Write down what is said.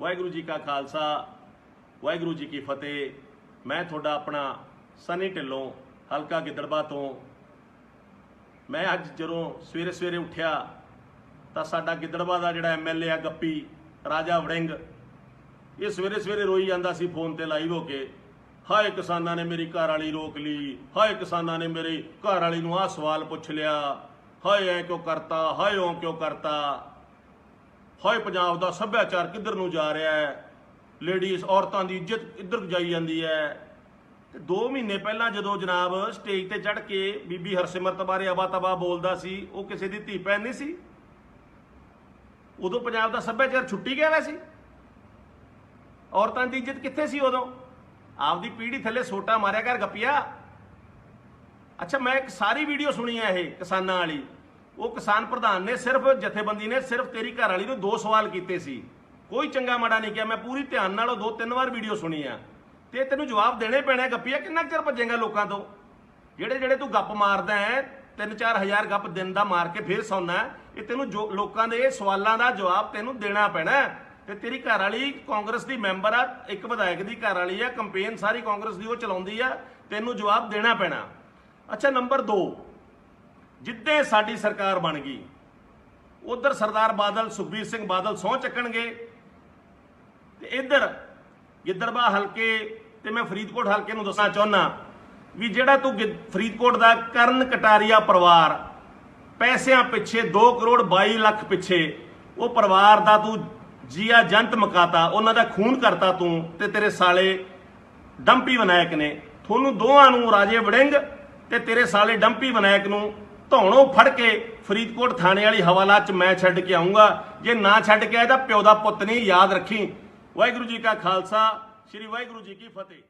ਵਾਹਿਗੁਰੂ ਜੀ ਕਾ ਖਾਲਸਾ, ਵਾਹਿਗੁਰੂ ਜੀ ਕੀ ਫਤਿਹ। ਮੈਂ ਤੁਹਾਡਾ ਆਪਣਾ ਸਨੀ ਢਿੱਲੋਂ, ਹਲਕਾ ਗਿੱਦੜਬਾ ਤੋਂ। ਮੈਂ ਅੱਜ ਜਦੋਂ ਸਵੇਰੇ ਸਵੇਰੇ ਉੱਠਿਆ, ਤਾਂ ਸਾਡਾ ਗਿੱਦੜਬਾ ਦਾ ਜਿਹੜਾ ਐਮਐਲਏ ਆ ਗੱਪੀ, ਰਾਜਾ ਵੜਿੰਗ, ਇਹ ਸਵੇਰੇ ਸਵੇਰੇ ਰੋਈ ਜਾਂਦਾ ਸੀ ਫੋਨ ਤੇ ਲਾਈਵ ਹੋ ਕੇ। ਹਾਏ ਕਿਸਾਨਾਂ ਨੇ ਮੇਰੀ ਘਰ ਵਾਲੀ ਰੋਕ ਲਈ, ਹਾਏ ਕਿਸਾਨਾਂ ਨੇ ਮੇਰੀ ਘਰ ਵਾਲੀ ਨੂੰ ਆਹ ਸਵਾਲ ਪੁੱਛ ਲਿਆ। ਹਾਏ ਐ ਕਿਉਂ ਕਰਤਾ, ਹਾਏ ਉਹ ਕਿਉਂ ਕਰਤਾ। ਹਾਏ, ਪੰਜਾਬ ਦਾ ਸੱਭਿਆਚਾਰ ਕਿੱਧਰ ਨੂੰ ਜਾ ਰਿਹਾ ਹੈ? ਲੇਡੀਜ਼ ਔਰਤਾਂ ਦੀ ਇੱਜ਼ਤ ਇੱਧਰ ਜਾਈ ਜਾਂਦੀ ਹੈ? ਤੇ 2 ਮਹੀਨੇ ਪਹਿਲਾਂ ਜਦੋਂ ਜਨਾਬ ਸਟੇਜ ਤੇ ਚੜ ਕੇ ਬੀਬੀ ਹਰਸਿਮਰਤ ਬਾਰੇ ਅਵਾ ਤਵਾ ਬੋਲਦਾ ਸੀ, ਉਹ ਕਿਸੇ ਦੀ ਧੀ ਭੈਣ ਨਹੀਂ ਸੀ? ਉਦੋਂ ਪੰਜਾਬ ਦਾ ਸੱਭਿਆਚਾਰ ਛੁੱਟੀ ਗਿਆ ਵੈਸੀ? ਔਰਤਾਂ ਦੀ ਇੱਜ਼ਤ ਕਿੱਥੇ ਸੀ ਉਦੋਂ? ਆਪਦੀ ਪੀੜ੍ਹੀ ਥੱਲੇ ਸੋਟਾ ਮਾਰਿਆ ਕਰ, ਗੱਪਿਆ। ਅੱਛਾ, ਮੈਂ ਇੱਕ ਸਾਰੀ ਵੀਡੀਓ ਸੁਣੀ ਹੈ ਇਹ ਕਿਸਾਨਾਂ ਵਾਲੀ। ਉਹ ਕਿਸਾਨ ਪ੍ਰਧਾਨ ਨੇ ਸਿਰਫ ਜਥੇਬੰਦੀ ਨੇ ਸਿਰਫ ਤੇਰੀ ਘਰ ਵਾਲੀ ਨੂੰ ਦੋ ਸਵਾਲ ਕੀਤੇ ਸੀ। ਕੋਈ ਚੰਗਾ ਮਾੜਾ ਨਹੀਂ ਕਿਹਾ, ਮੈਂ ਪੂਰੀ ਧਿਆਨ ਨਾਲ ਉਹ ਦੋ ਤਿੰਨ ਵਾਰ ਵੀਡੀਓ ਸੁਣੀ ਆ। ਤੇ ਤੈਨੂੰ ਜਵਾਬ ਦੇਣੇ ਪੈਣੇ ਗੱਪੀਆ, ਕਿੰਨਾ ਕੁ ਚਿਰ ਭੱਜੇਗਾ ਲੋਕਾਂ ਤੋਂ? ਜਿਹੜੇ ਜਿਹੜੇ ਤੂੰ ਗੱਪ ਮਾਰਦਾ ਹੈ 3-4 ਹਜ਼ਾਰ ਗੱਪ ਦਿਨ ਦਾ ਮਾਰ ਕੇ ਫੇਰ ਸੌਣਾ ਇਹ ਤੈਨੂੰ ਜੋ, ਲੋਕਾਂ ਦੇ ਸਵਾਲਾਂ ਦਾ ਜਵਾਬ ਤੈਨੂੰ ਦੇਣਾ ਪੈਣਾ ਤੇ ਤੇਰੀ ਘਰ ਵਾਲੀ ਕਾਂਗਰਸ ਦੀ ਮੈਂਬਰ ਆ, ਇੱਕ ਵਿਧਾਇਕ ਦੀ ਘਰ ਵਾਲੀ ਆ, ਕੰਪੇਨ ਸਾਰੀ ਕਾਂਗਰਸ ਦੀ ਉਹ ਚਲਾਉਂਦੀ ਆ, ਤੈਨੂੰ ਜਵਾਬ ਦੇਣਾ ਪੈਣਾ। ਅੱਛਾ, ਨੰਬਰ 2 ਜਿੱਦੇ ਸਾਡੀ ਸਰਕਾਰ ਬਣ ਗਈ, ਉਧਰ ਸਰਦਾਰ ਬਾਦਲ ਸੁਖਬੀਰ ਸਿੰਘ ਬਾਦਲ ਸਹੁੰ ਚੱਕਣਗੇ, ਤੇ ਇੱਧਰ ਗਿੱਦੜਬਾ ਹਲਕੇ, ਤੇ ਮੈਂ ਫਰੀਦਕੋਟ ਹਲਕੇ ਨੂੰ ਦੱਸਣਾ ਚਾਹੁੰਦਾ ਵੀ ਜਿਹੜਾ ਤੂੰ ਗਿ- ਫਰੀਦਕੋਟ ਦਾ ਕਰਨ ਕਟਾਰੀਆ ਪਰਿਵਾਰ, ਪੈਸਿਆਂ ਪਿੱਛੇ 2 ਕਰੋੜ 22 ਲੱਖ ਪਿੱਛੇ, ਉਹ ਪਰਿਵਾਰ ਦਾ ਤੂੰ ਜੀਆ ਜੰਤ ਮਕਾਤਾ, ਉਹਨਾਂ ਦਾ ਖੂਨ ਕਰਤਾ ਤੂੰ, ਤੇ ਤੇਰੇ ਸਾਲੇ ਡੰਪੀ ਵਿਨਾਇਕ ਨੇ। ਤੁਹਾਨੂੰ ਦੋਵਾਂ ਨੂੰ ਰਾਜੇ ਵੜਿੰਗ ਤੇ ਤੇਰੇ ਸਾਲੇ ਡੰਪੀ ਵਿਨਾਇਕ ਨੂੰ ਧੌਣੋਂ ਫੜ ਕੇ ਫਰੀਦਕੋਟ ਥਾਣੇ ਵਾਲੀ ਹਵਾਲਾ 'ਚ ਮੈਂ ਛੱਡ ਕੇ ਆਉਂਗਾ। ਜੇ ਨਾ ਛੱਡ ਕੇ ਆਏ ਤਾਂ ਪਿਓ ਦਾ ਪੁੱਤ ਨਹੀਂ, ਯਾਦ ਰੱਖੀ। ਵਾਹਿਗੁਰੂ ਜੀ ਕਾ ਖਾਲਸਾ, ਸ੍ਰੀ ਵਾਹਿਗੁਰੂ ਜੀ ਕੀ ਫਤਿਹ।